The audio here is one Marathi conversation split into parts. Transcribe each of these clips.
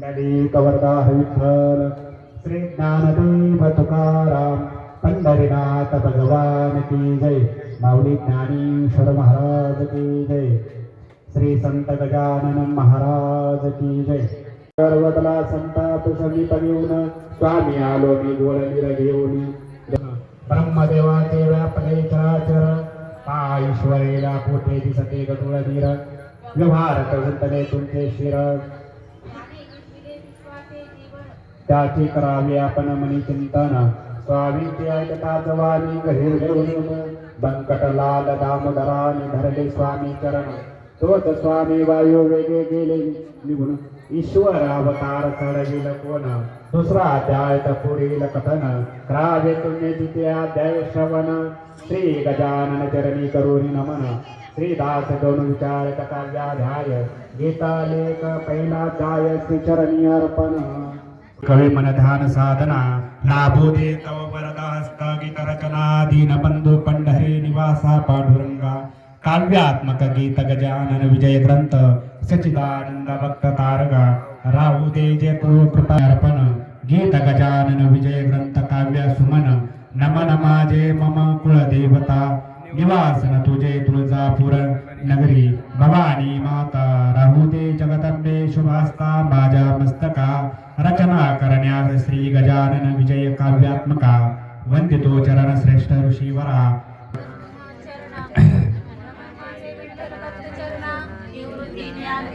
पुंडलिक वरदा विठ्ठल श्री ज्ञानदेव तुकाराम पंढरीनाथ भगवान की जय माऊली ज्ञानेश्वर महाराज की जय श्री संत गजानन महाराज की जय पर्वतला संताप समीप घेऊन स्वामी आलो मी गोळ निर घेऊन ब्रह्मदेवाचे व्यापले चराचर ईश्वरेला कोठे दिसते गटुळ धीर व्यवहार गुंतले तुमचे शिर। त्याचे करावे आपण मनी चिंतन स्वामी ऐकता जवानी गहीर घेऊन बंकट लाल दामोदराने धरले स्वामी चरण. तोच स्वामी वायू वेगे गेले. निघून ईश्वर अवतार चढविल कोण? दुसरा अध्याय पुढील कथन. करावे तुम्ही द्वितीय अध्याय श्रवण. श्री गजानन चरणी करुणी नमन. श्रीदास दोन विचार काव्याध्याय. गीता लेख पहिला जाय श्री चरणी अर्पण. कवी मन ध्यान साधना लाभो दे तव वरदा हस्त रचना दीन बंधू पंढरे निवासा पांडुरंगा काव्यात्मक गीत गजानन विजय ग्रंथ सचिदानंद भक्त तारगा राहू दे जे तू कृपा गीत गजानन विजय ग्रंथ काव्य सुमन नम माझे मम कुलदेवता निवासन तुझे तुळजापूर नगरी भवानी माता राहू दे जगदंबे शुभास्ता माझ्या मस्तका काव्यात्मका वंदितो चरण श्रेष्ठ ऋषीवरा ज्ञान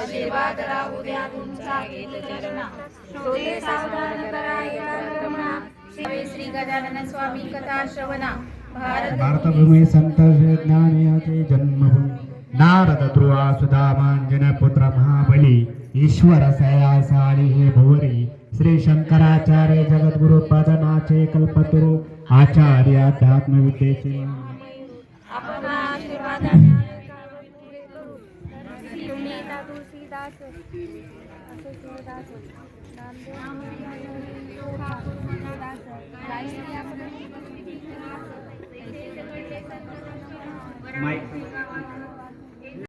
आशीर्वाद राहू द्या तुमचा गीत चरणा शोधे सावधान करा या रमणा श्री श्री गजानन स्वामी कथा श्रवणा भारत भारतभूमी संत ज्ञानयाचे जन्मभूमी. नारद ध्रुवा सुदामांजन पुत्र महाबली ईश्वर सयासाली हे भुवरी श्री शंकराचार्य जगद्गुरु पदनाचे कल्पतरू आचार्य अध्यात्म विद्येचे